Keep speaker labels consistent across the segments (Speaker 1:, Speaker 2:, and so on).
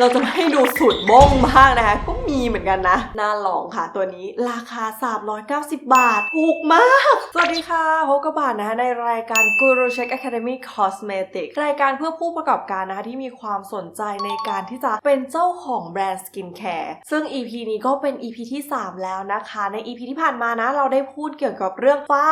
Speaker 1: เราจะไม่ให้ดูสูตรบ้งบ้างนะคะ ก็มีเหมือนกันนะ น่าลองค่ะตัวนี้ราคา 390 บาท ถูกมาก สวัสดีค่ะพบกับบาทนะคะในรายการ Guru Check Academy Cosmetic รายการเพื่อผู้ประกอบการนะคะ ที่มีความสนใจในการที่จะเป็นเจ้าของแบรนด์สกินแคร์ซึ่ง EP นี้ก็เป็น EP ที่ 3 แล้วนะคะ ใน EP ที่ผ่านมานะ เราได้พูดเกี่ยวกับเรื่องฝ้า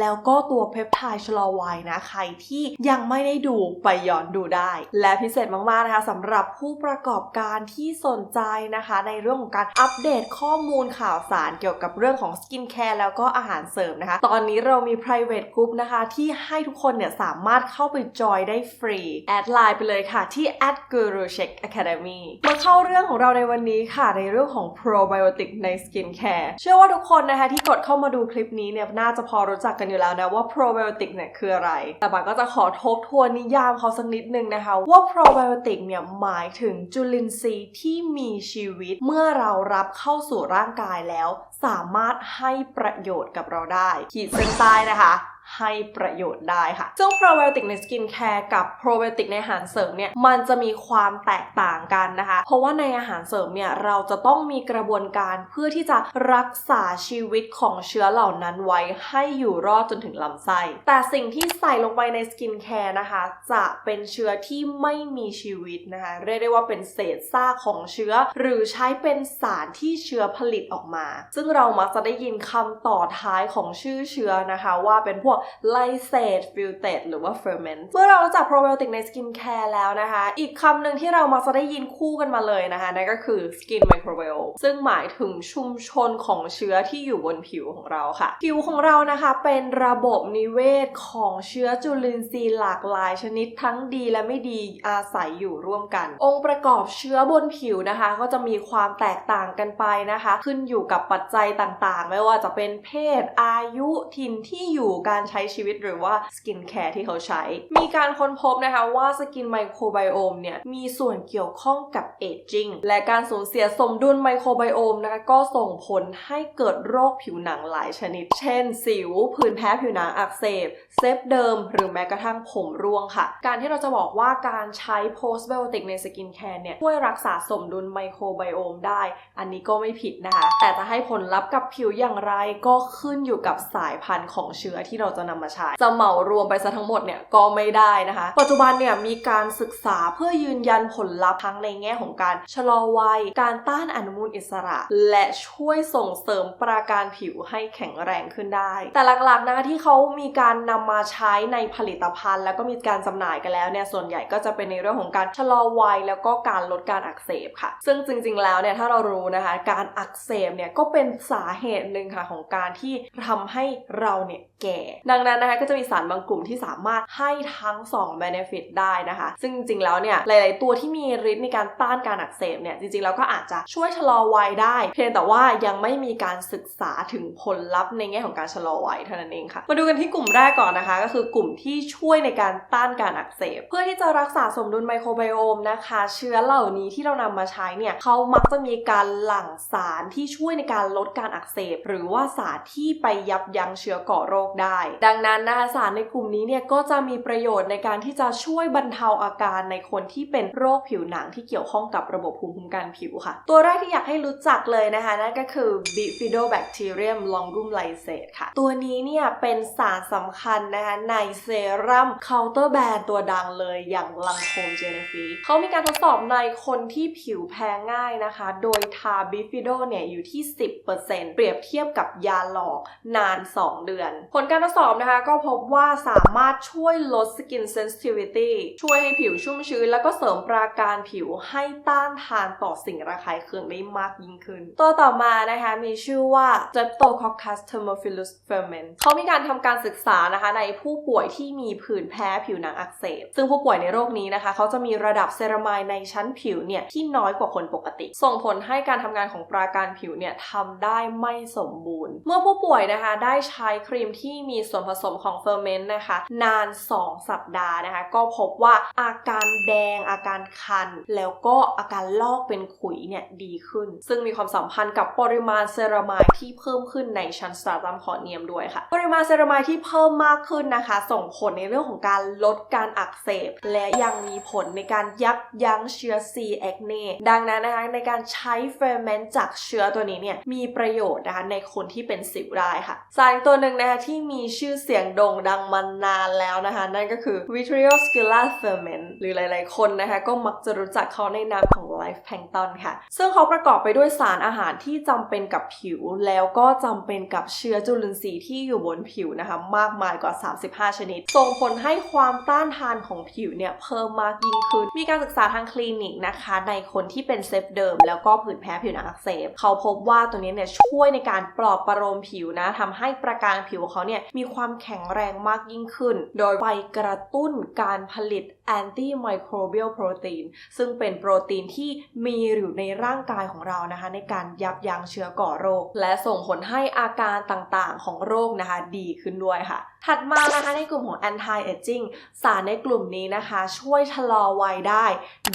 Speaker 1: แล้วก็ตัวเพปไทด์ชะลอวัยนะใครที่ยังไม่ได้ดูไปย้อนดูได้ และพิเศษมากๆนะคะสำหรับผู้ประกอบการที่สนใจนะคะ ในเรื่องของการอัปเดตข้อมูลข่าวสารเกี่ยวกับเรื่องของสกินแคร์แล้วก็อาหารเสริมนะคะ ตอนนี้เรามี private group นะคะ ที่ให้ทุกคนเนี่ยสามารถเข้าไปจอยได้ฟรี แอดไลน์ไปเลยค่ะที่ @guru check academy มาเข้าเรื่องของเราในวันนี้ค่ะ ในเรื่องของ probiotic ในสกินแคร์เชื่อว่าทุกคนนะคะที่กดเข้ามาดูคลิปนี้เนี่ยน่าจะพอรู้จักกันอยู่แล้วนะว่า probiotic เนี่ยคืออะไร แต่บางก็จะขอทบทวนนิยามเขาสักนิดนึงนะคะ ว่า probiotic เนี่ยหมายถึงจุลินทรีย์ที่มีชีวิตเมื่อเรารับเข้าสู่ร่างกายแล้ว สามารถให้ประโยชน์กับเราได้ ขีดเส้นใต้นะคะ ให้ประโยชน์ได้ค่ะ ซึ่ง probiotic ในสกินแคร์กับ probiotic ในอาหารเสริมเนี่ยมันจะมีความแตกต่างกันนะคะ เพราะว่าในอาหารเสริมเนี่ยเราจะต้องมีกระบวนการเพื่อที่จะรักษาชีวิตของเชื้อเหล่านั้นไว้ให้อยู่รอดจนถึงลำไส้ แต่สิ่งที่ใส่ลงไปในสกินแคร์นะคะ จะเป็นเชื้อที่ไม่มีชีวิตนะคะ เรียกได้ว่าเป็นเศษซากของเชื้อ หรือใช้เป็นสารที่เชื้อผลิตออกมา ซึ่งเรามักจะได้ยินคำต่อท้ายของชื่อเชื้อนะคะ ว่าเป็นพวก lysate filtrate หรือว่า ferment เมื่อเรารู้จัก probiotic ในสกินแคร์แล้วนะคะ อีกคำหนึ่งที่เรามักจะได้ยินคู่กันมาเลยนะคะ นั่นก็คือ skin microbiome ซึ่งหมายถึงชุมชนของเชื้อที่อยู่บนผิวของเราค่ะ ผิวของเรานะคะเป็นระบบนิเวศของเชื้อจุลินทรีย์หลากหลายชนิดทั้งดีและไม่ดีอาศัยอยู่ร่วมกัน องค์ประกอบเชื้อบนผิวนะคะ ก็จะมีความแตกต่างกันไปนะคะ ขึ้นอยู่กับปัจจัยต่างๆ ไม่ว่าจะเป็นเพศอายุถิ่นที่อยู่การใช้ชีวิตหรือว่าสกินแคร์ที่เขาใช้ มีการค้นพบนะคะว่าสกินไมโครไบโอมเนี่ยมีส่วนเกี่ยวข้องกับเอจจิ้งและการสูญเสียสมดุลไมโครไบโอมนะคะก็ส่งผลให้เกิดโรคผิวหนังหลายชนิด เช่น สิวผื่นแพ้ผิวหนังอักเสบ เซฟเดิม หรือแม้กระทั่งผมร่วงค่ะ การที่เราจะบอกว่าการใช้โพส t บ i o ติกในสกินแคร์เนี่ยช่วยรักษาสมดุลไมโครไบโอมได้ อันนี้ก็ไม่ผิดนะคะ แต่จะให้ผลลัพธ์กับผิวอย่างไรก็ขึ้นอยู่กับสายพันธุ์ของเชื้อที่เราจะนำมาใช้ จะเหมารวมไปซะทั้งหมดเนี่ยก็ไม่ได้นะคะ ปัจจุบันเนี่ยมีการศึกษาเพื่อยืนยันผลลัพธ์ทั้งในแง่ของการชะลอวัย การต้านอนุมูลอิสระ และช่วยส่งเสริมปราการผิวให้แข็งแรงขึ้นได้ แต่หลักๆนะคะที่เขามีการนำมาใช้ในผลิตภัณฑ์ แล้วก็มีการจำหน่ายกันแล้วเนี่ยส่วนใหญ่ก็จะเป็นในเรื่องของการชะลอวัย แล้วก็การลดการอักเสบค่ะ ซึ่งจริงๆแล้วเนี่ยถ้าเรารู้นะคะการอักเสบเนี่ยก็เป็นสาเหตุหนึ่งค่ะของการที่ทำให้เราเนี่ยแก่ดังนั้นนะคะก็จะมีสารบางกลุ่มที่สามารถให้ทั้ง 2 benefit ได้นะคะ ซึ่งจริงๆแล้วเนี่ยหลาย ๆ ตัวที่มีฤทธิ์ในการต้านการอักเสบเนี่ยจริงๆแล้วก็อาจจะช่วยชะลอวัยได้ เพียงแต่ว่ายังไม่มีการศึกษาถึงผลลัพธ์ในแง่ของการชะลอวัยเท่านั้นเองค่ะ มาดูกันที่กลุ่มแรกก่อนนะคะ ก็คือกลุ่มที่ช่วยในการต้านการอักเสบ เพื่อที่จะรักษาสมดุลไมโครไบโอมนะคะ เชื้อเหล่านี้ที่เรานำมาใช้เนี่ยเขามักจะมีการหลั่งสารที่ช่วยในการลดการอักเสบ หรือว่าสารที่ไปยับยั้งเชื้อก่อโรคได้ดังนั้นนะคะสารในกลุ่มนี้เนี่ยก็จะมีประโยชน์ในการที่จะช่วยบรรเทาอาการในคนที่เป็นโรคผิวหนังที่เกี่ยวข้องกับระบบภูมิคุ้มกันผิวค่ะ ตัวแรกที่อยากให้รู้จักเลยนะคะนั่นก็คือ Bifidobacterium longum lysate ค่ะ ตัวนี้เนี่ยเป็นสารสำคัญนะคะในเซรั่มเคาน์เตอร์แบรนด์ตัวดังเลยอย่างลังโคมเจเนฟีเขามีการทดสอบในคนที่ผิวแพ้ง่ายนะคะ โดยทา Bifido เนี่ยอยู่ที่ 10%เปรียบเทียบกับยาหลอกนาน 2 เดือน ผลการทดสอบนะคะ ก็พบว่าสามารถช่วยลด skin sensitivity ช่วยให้ผิวชุ่มชื้น แล้วก็เสริมปราการผิวให้ต้านทานต่อสิ่งระคายเคืองได้มากยิ่งขึ้น ตัวต่อมานะคะมีชื่อว่า Streptococcus thermophilus ferment เขามีการทำการศึกษานะคะในผู้ป่วยที่มีผื่นแพ้ผิวหนังอักเสบ ซึ่งผู้ป่วยในโรคนี้นะคะ เขาจะมีระดับเซรามายในชั้นผิวเนี่ยที่น้อยกว่าคนปกติ ส่งผลให้การทำงานของปราการผิวเนี่ยทำได้ไม่สมบูรณ์ เมื่อผู้ป่วยนะคะได้ใช้ครีมที่มีส่วนผสมของเฟอร์เมนต์นะคะ นาน 2 สัปดาห์นะคะ ก็พบว่าอาการแดงอาการคัน แล้วก็อาการลอกเป็นขุยเนี่ยดีขึ้น ซึ่งมีความสัมพันธ์กับปริมาณเซรามายที่เพิ่มขึ้นในชั้นสตาตัมคอเนียมด้วยค่ะ ปริมาณเซรามายที่เพิ่มมากขึ้นนะคะ ส่งผลในเรื่องของการลดการอักเสบ และยังมีผลในการยับยั้งเชื้อ C. acne ดังนั้นนะคะในการใช้เฟอร์เมนต์จากเชื้อตัวนี้เนี่ยมีประโยชน์นะคะในคนที่เป็นสิวได้ค่ะ สารตัวหนึ่งนะคะที่มีชื่อเสียงโด่งดังมานานแล้วนะคะ นั่นก็คือ Vitreous Scalar Ferment หรือหลายๆ คนนะคะ ก็มักจะรู้จักเขาในนามของ Life Plankton ค่ะ ซึ่งเขาประกอบไปด้วยสารอาหารที่จำเป็นกับผิว แล้วก็จำเป็นกับเชื้อจุลินทรีย์ที่อยู่บนผิวนะคะ มากมายกว่า 35 ชนิด ส่งผลให้ความต้านทานของผิวเนี่ยเพิ่มมากยิ่งขึ้น มีการศึกษาทางคลินิกนะคะ ในคนที่เป็นเซฟเดิม แล้วก็ผื่นแพ้ผิวหนังอักเสบ เขาพบว่าตัวนี้เนี่ยช่วยในการปลอบประโลมผิวนะทำให้ประการผิวของเขาเนี่ยมีีความแข็งแรงมากยิ่งขึ้น โดยไปกระตุ้นการผลิตแอนตี้ไมโครเบียลโปรตีนซึ่งเป็นโปรตีนที่มีอยู่ในร่างกายของเรานะคะ ในการยับยั้งเชื้อก่อโรค และส่งผลให้อาการต่างๆของโรคนะคะดีขึ้นด้วยค่ะ ถัดมานะคะในกลุ่มของ anti aging สารในกลุ่มนี้นะคะ ช่วยชะลอวัยได้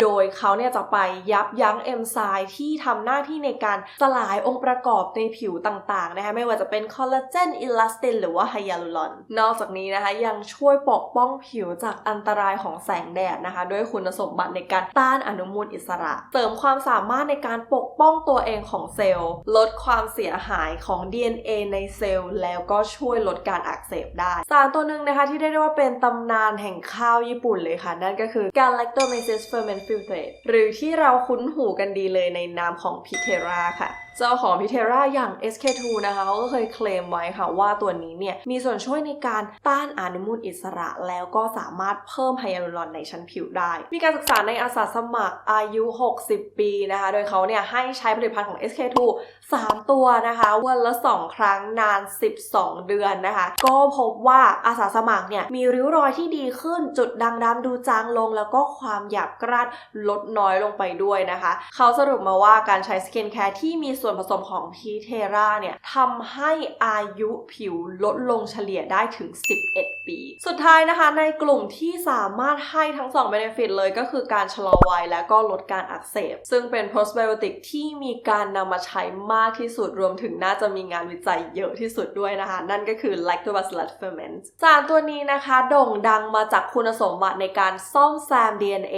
Speaker 1: โดยเขาเนี่ยจะไปยับยั้งเอนไซม์ที่ทำหน้าที่ในการสลายองค์ประกอบในผิวต่างๆนะคะไม่ว่าจะเป็นคอลลาเจนอิลาสตินหรือว่าไฮยาลูรอน นอกจากนี้นะคะยังช่วยปกป้องผิวจากอันตรายของแสงแดดนะคะ ด้วยคุณสมบัติในการต้านอนุมูลอิสระ เสริมความสามารถในการปกป้องตัวเองของเซลล์ ลดความเสียหายของ DNA ในเซลล์ แล้วก็ช่วยลดการอักเสบได้สารตัวหนึ่งนะคะที่ได้เรียกว่าเป็นตำนานแห่งข้าวญี่ปุ่นเลยค่ะ นั่นก็คือ Galactomyces ferment filtrate หรือที่เราคุ้นหูกันดีเลยในนามของพิเทราค่ะ เจ้าของพิเทราอย่าง SK2 นะคะเขาก็เคยเคลมไว้ค่ะว่าตัวนี้เนี่ยมีส่วนช่วยในการต้านอนุมูลอิสระแล้วก็สามารถเพิ่มไฮยาลูรอนในชั้นผิวได้ มีการศึกษาในอาสาสมัครอายุ 60 ปีนะคะ โดยเขาเนี่ยให้ใช้ผลิตภัณฑ์ของ SK2 3 ตัวนะคะวันละ 2 ครั้งนาน 12 เดือนนะคะ ก็พบว่าอาสาสมัครเนี่ยมีริ้วรอยที่ดีขึ้นจุดด่างดำดูจางลง แล้วก็ความหยาบกร้านลดน้อยลงไปด้วยนะคะ เขาสรุปมาว่าการใช้สกินแคร์ที่มีส่วนผสมของพีเทราเนี่ยทำให้อายุผิวลดลงเฉลี่ยได้ถึง 11 ปี สุดท้ายนะคะ ในกลุ่มที่สามารถให้ทั้ง2 benefit เลยก็คือการชะลอวัยและก็ลดการอักเสบ ซึ่งเป็น postbiotic ที่มีการนำมาใช้มากที่สุดรวมถึงน่าจะมีงานวิจัยเยอะที่สุดด้วยนะคะ นั่นก็คือ lactobacillus ferment สารตัวนี้นะคะโด่งดังมาจากคุณสมบัติในการซ่อมแซม DNA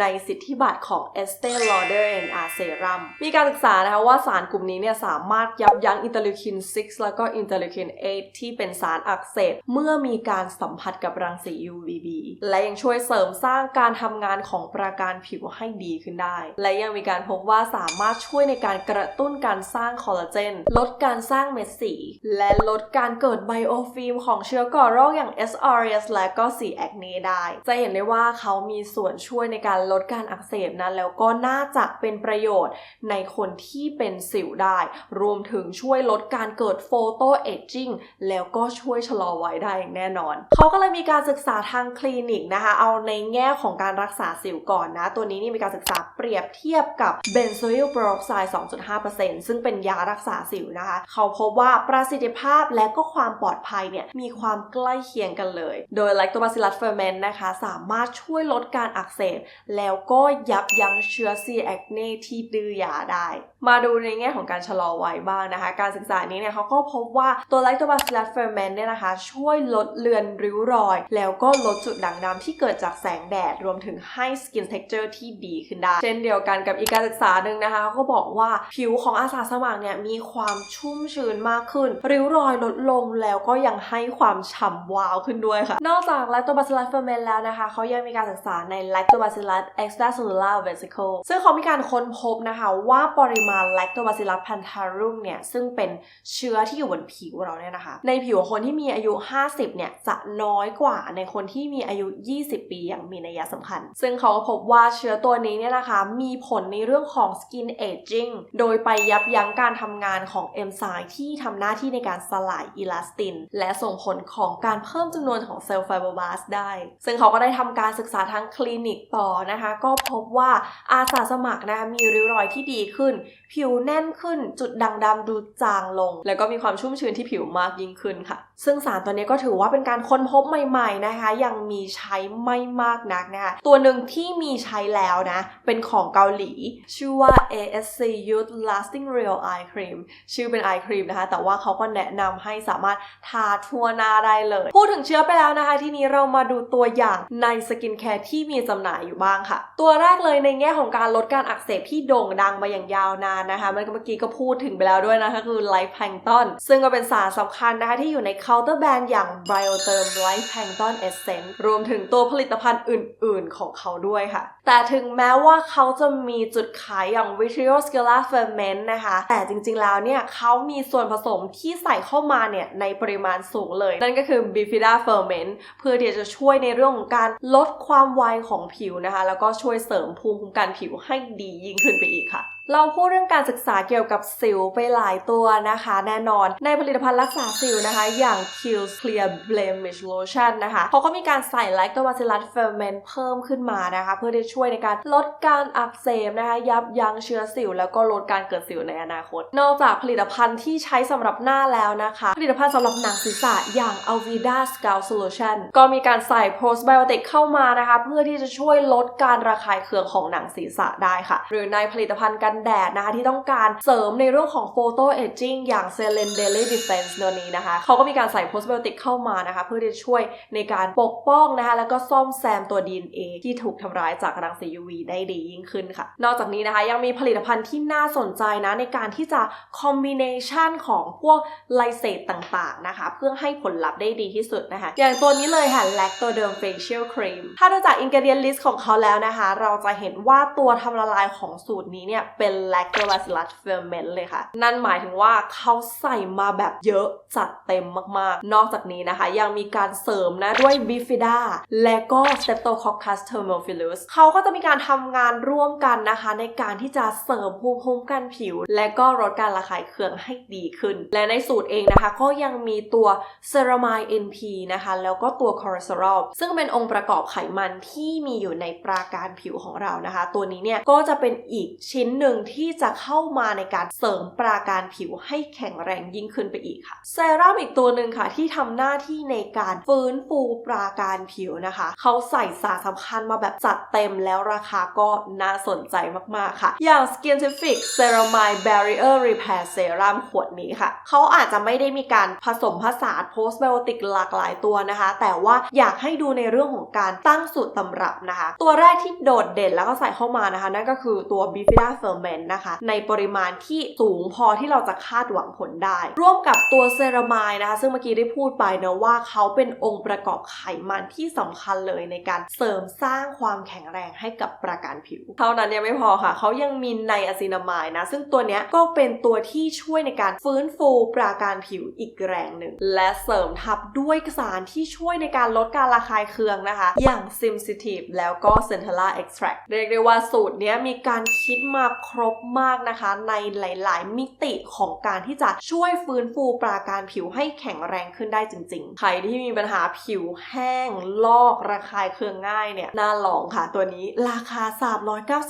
Speaker 1: ในสิทธิบัตรของ Estee Lauder NR Serum มีการศึกษานะคะว่าสารกลุ่มนี้เนี่ยสามารถยับยั้งอินเตอร์ลิวคิน 6 แล้วก็อินเตอร์ลิวคิน 8 ที่เป็นสารอักเสบเมื่อมีการสัมผัสกับรังสี UVB และยังช่วยเสริมสร้างการทำงานของประการผิวให้ดีขึ้นได้ และยังมีการพบว่าสามารถช่วยในการกระตุ้นการสร้างคอลลาเจน ลดการสร้างเม็ดสี และลดการเกิดไบโอฟิล์มของเชื้อก่อโรคอย่าง SRS และก็สีแอคเนได้ จะเห็นได้ว่าเขามีส่วนช่วยในการลดการอักเสบนะแล้วก็น่าจะเป็นประโยชน์ในคนที่เป็นสิวได้ รวมถึงช่วยลดการเกิดโฟโตเอจจิ้งแล้วก็ช่วยชะลอไวัยได้อย่างแน่นอน เขาก็เลยมีการศึกษาทางคลินิกนะคะ เอาในแง่ของการรักษาสิวก่อนนะ ตัวนี้นี่มีการศึกษาเปรียบเทียบกับเบนโซอิลโปรอกไซด์ 2.5%ซึ่งเป็นยารักษาสิวนะคะ เขาพบว่าประสิทธิภาพและก็ความปลอดภัยเนี่ยมีความใกล้เคียงกันเลย โดย Lactobacillus ferment นะคะ สามารถช่วยลดการอักเสบแล้วก็ยับยั้งเชื้อ C. acne ที่ดื้อยาได้ มาดูในแง่ของการชะลอวัยบ้างนะคะ การศึกษานี้เนี่ยเขาก็พบว่าตัว Lactobacillus ferment เนี่ยนะคะ ช่วยลดเลือนริ้วรอย แล้วก็ลดจุดด่างดำที่เกิดจากแสงแดด รวมถึงให้ skin texture ที่ดีขึ้นได้ เช่นเดียวกันกับอีกการศึกษาหนึ่งนะคะเขาก็บอกว่าผิวของอาสาสมัครเนี่ยมีความชุ่มชื้นมากขึ้น ริ้วรอยลดลงแล้วก็ยังให้ความฉ่ำวาวขึ้นด้วยค่ะ นอกจาก Lactobacillus ferment แล้วนะคะเขายังมีการศึกษาใน Lactobacillus extracellular vesicle ซึ่งเขามีการค้นพบนะคะว่าปริมาณ Lactobacillus plantarum เนี่ยซึ่งเป็นเชื้อที่อยู่บนผิวเราเนี่ยนะคะ ในผิวของคนที่มีอายุ 50 เนี่ยจะน้อยกว่าในคนที่มีอายุ 20 ปีอย่างมีนัยสำคัญ ซึ่งเขาก็พบว่าเชื้อตัวนี้เนี่ยนะคะมีผลในเรื่องของ skin aging โดยไปยับยั้งการทำงานของเอนไซม์ที่ทำหน้าที่ในการสลายอิลาสติน และส่งผลของการเพิ่มจำนวนของเซลล์ไฟโบบลาสได้ ซึ่งเขาก็ได้ทำการศึกษาทางคลินิกต่อนะคะ ก็พบว่าอาสาสมัครนะคะมีริ้วรอยที่ดีขึ้น ผิวแน่นน่นขึ้น จุดด่างดำดูจางลง แล้วก็มีความชุ่มชื้นที่ผิวมากยิ่งขึ้นค่ะ ซึ่งสารตัวนี้ก็ถือว่าเป็นการค้นพบใหม่ๆนะคะ ยังมีใช้ไม่มากนักนะคะ ตัวหนึ่งที่มีใช้แล้วนะ เป็นของเกาหลี ชื่อว่า ASC Youth Lasting Real Eye Cream ชื่อเป็น eye cream นะคะ แต่ว่าเขาก็แนะนำให้สามารถทาทั่วหน้าได้เลย พูดถึงเชื้อไปแล้วนะคะ ที่นี้เรามาดูตัวอย่างในสกินแคร์ที่มีจำหน่ายอยู่บ้างค่ะ ตัวแรกเลยในแง่ของการลดการอักเสบที่โด่งดังมาอย่างยาวนานนะคะมันก็เมื่อกี้ก็พูดถึงไปแล้วด้วยนะคะคือ Life Plankton ซึ่งก็เป็นสารสำคัญนะคะที่อยู่ในเคาน์เตอร์แบรนด์อย่าง Biotherm Life Plankton Essence รวมถึงตัวผลิตภัณฑ์อื่น ๆ ของเขาด้วยค่ะ แต่ถึงแม้ว่าเขาจะมีจุดขายอย่าง Vitreoscala Ferment นะคะ แต่จริง ๆ แล้วเนี่ยเขามีส่วนผสมที่ใส่เข้ามาเนี่ยในปริมาณสูงเลย นั่นก็คือ Bifida Ferment เพื่อที่จะช่วยในเรื่องของการลดความไวของผิวนะคะ แล้วก็ช่วยเสริมภูมิคุ้มกันผิวให้ดียิ่งขึ้นไปอีกค่ะ เราพูดเรื่องการศึกษาเกี่ยวกับสิวไปหลายตัวนะคะ แน่นอนในผลิตภัณฑ์รักษาสิวนะคะ อย่าง Kills Clear Blemish Lotion นะคะเขาก็มีการใส่ Lactobacillus ferment เพิ่มขึ้นมานะคะ เพื่อที่จะช่วยในการลดการอักเสบนะคะ ยับยั้งเชื้อสิว แล้วก็ลดการเกิดสิวในอนาคต นอกจากผลิตภัณฑ์ที่ใช้สำหรับหน้าแล้วนะคะ ผลิตภัณฑ์สำหรับหนังศีรษะอย่าง Alvida Scalp Solution ก็มีการใส่ postbiotic เข้ามานะคะ เพื่อที่จะช่วยลดการระคายเคืองของหนังศีรษะได้ค่ะ หรือในผลิตภัณฑ์กันแดดนะคะ ที่ต้องการเสริมในเรื่องของ photo aging อย่าง Selen Daily Defense ตัวนี้นะคะ เขาก็มีการใส่ postbiotic เข้ามานะคะ เพื่อที่จะช่วยในการปกป้องนะคะ แล้วก็ซ่อมแซมตัว DNA ที่ถูกทำร้ายจากรังสี UV ได้ดียิ่งขึ้นค่ะ นอกจากนี้นะคะยังมีผลิตภัณฑ์ที่น่าสนใจนะในการที่จะ combination ของพวกไลเซตต่างๆนะคะ เพื่อให้ผลลัพธ์ได้ดีที่สุดนะคะ อย่างตัวนี้เลยค่ะ Lactoderm Facial Cream ถ้าดูจาก ingredient list ของเขาแล้วนะคะ เราจะเห็นว่าตัวทำละลายของสูตรนี้เนี่ยเป็น Lactobacillus ferment เลยค่ะ นั่นหมายถึงว่าเขาใส่มาแบบเยอะจัดเต็มมากๆ นอกจากนี้นะคะยังมีการเสริมนะด้วย Bifida และก็ Streptococcus thermophilus เขาก็จะมีการทำงานร่วมกันนะคะ ในการที่จะเสริมภูมิคุ้มกันผิว และก็ลดการระคายเคืองให้ดีขึ้น และในสูตรเองนะคะ ก็ยังมีตัว ceramide NP นะคะ แล้วก็ตัว cholesterol ซึ่งเป็นองค์ประกอบไขมันที่มีอยู่ในปราการผิวของเรานะคะ ตัวนี้เนี่ยก็จะเป็นอีกชิ้นหนึ่งที่จะเข้ามาในการเสริมปราการผิวให้แข็งแรงยิ่งขึ้นไปอีกค่ะเซรั่มอีกตัวหนึ่งค่ะที่ทำหน้าที่ในการฟื้นฟูปราการผิวนะคะ เขาใส่สารสำคัญมาแบบจัดเต็มแล้วราคาก็น่าสนใจมากๆค่ะ อย่าง Skintific Ceramide Barrier Repair Serum ขวดนี้ค่ะ เขาอาจจะไม่ได้มีการผสมผสาน postbiotic หลากหลายตัวนะคะ แต่ว่าอยากให้ดูในเรื่องของการตั้งสูตรตำรับนะคะ ตัวแรกที่โดดเด่นแล้วก็ใส่เข้ามานะคะ นั่นก็คือตัว Bifida f e r m Ferment นะคะ ในปริมาณที่สูงพอที่เราจะคาดหวังผลได้ ร่วมกับตัวเซรามายนะคะ ซึ่งเมื่อกี้ได้พูดไปนะว่าเขาเป็นองค์ประกอบไขมันที่สำคัญเลยในการเสริมสร้างความแข็งแรงให้กับประการผิว เท่านั้นยังไม่พอค่ะ เขายังมีไนอะซินามายนะ ซึ่งตัวเนี้ยก็เป็นตัวที่ช่วยในการฟื้นฟูปราการผิวอีกแรงหนึ่ง และเสริมทับด้วยสารที่ช่วยในการลดการระคายเคืองนะคะ อย่าง Simsitive แล้วก็ Centella Extract เรียกได้ว่าสูตรเนี้ยมีการคิดมาครบมากนะคะ ในหลาย ๆ มิติของการที่จะช่วยฟื้นฟูปราการผิวให้แข็งแรงขึ้นได้จริง ๆ ใครที่มีปัญหาผิวแห้ง ลอกระคายเคืองง่ายเนี่ยน่าลองค่ะตัวนี้ราคา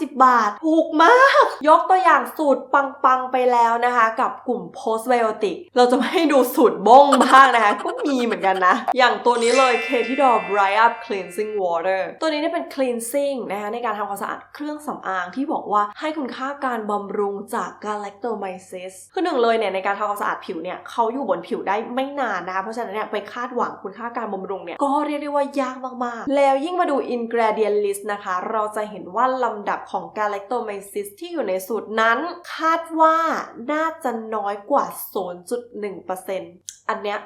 Speaker 1: 390 บาท ถูกมาก ยกตัวอย่างสูตรปัง ๆ ไปแล้วนะคะ กับกลุ่ม postbiotic เราจะไม่ให้ดูสูตรบ้งบ้างนะคะ ก็มีเหมือนกันนะ อย่างตัวนี้เลย k t i d o r Bright Up Cleansing Water ตัวนี้เนี่ยเป็น cleansing นะคะในการทำความสะอาดเครื่องสำอางที่บอกว่าให้คุณค่าการบำรุงจาก galactomyces คือหนึ่งเลยเนี่ยในการทำความสะอาดผิวเนี่ยเขาอยู่บนผิวได้ไม่นานนะคะเพราะฉะนั้นเนี่ยไปคาดหวังคุณค่าการบำรุงเนี่ยก็เรียกได้ว่ายากมากๆ แล้วยิ่งมาดู ingredient list นะคะ เราจะเห็นว่าลำดับของ galactomyces ที่อยู่ในสูตรนั้น คาดว่าน่าจะน้อยกว่า 0.1%อันเนี้ย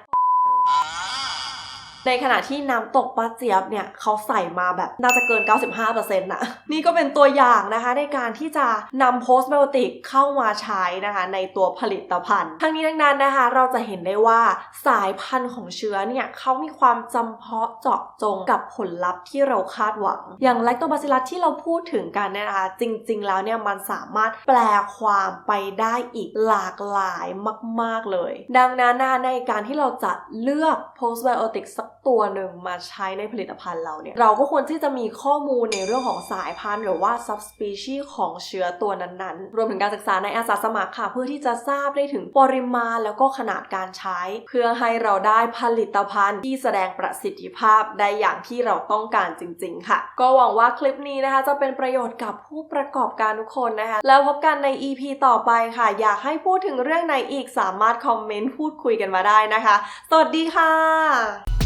Speaker 1: ในขณะที่น้ำตกป้าเจี๊ยบเนี่ยเขาใส่มาแบบน่าจะเกิน 95%นะนี่ก็เป็นตัวอย่างนะคะในการที่จะนำโพสต์ไบโอติกเข้ามาใช้นะคะในตัวผลิตภัณฑ์ ทั้งนี้ทั้งนั้นนะคะเราจะเห็นได้ว่าสายพันธุ์ของเชื้อเนี่ยเขามีความจำเพาะเจาะจงกับผลลัพธ์ที่เราคาดหวัง อย่างแลคโตบาซิลัสที่เราพูดถึงกันเนี่ยนะคะจริง ๆ แล้วเนี่ยมันสามารถแปลความไปได้อีกหลากหลายมาก ๆเลย ดังนั้นในการที่เราจะเลือกโพสต์ไบโอติกสัก ตัวหนึ่งมาใช้ในผลิตภัณฑ์เราเนี่ย เราก็ควรที่จะมีข้อมูลในเรื่องของสายพันธุ์ หรือว่า subspecies ของเชื้อตัวนั้นๆ รวมถึงการศึกษาในอาสาสมัครค่ะ เพื่อที่จะทราบได้ถึงปริมาณแล้วก็ขนาดการใช้ เพื่อให้เราได้ผลิตภัณฑ์ที่แสดงประสิทธิภาพได้อย่างที่เราต้องการจริง ๆ ค่ะ ก็หวังว่าคลิปนี้นะคะ จะเป็นประโยชน์กับผู้ประกอบการทุกคนนะคะ แล้วพบกันใน EP ต่อไปค่ะ อยากให้พูดถึงเรื่องไหนอีกสามารถคอมเมนต์พูดคุยกันมาได้นะคะ สวัสดีค่ะ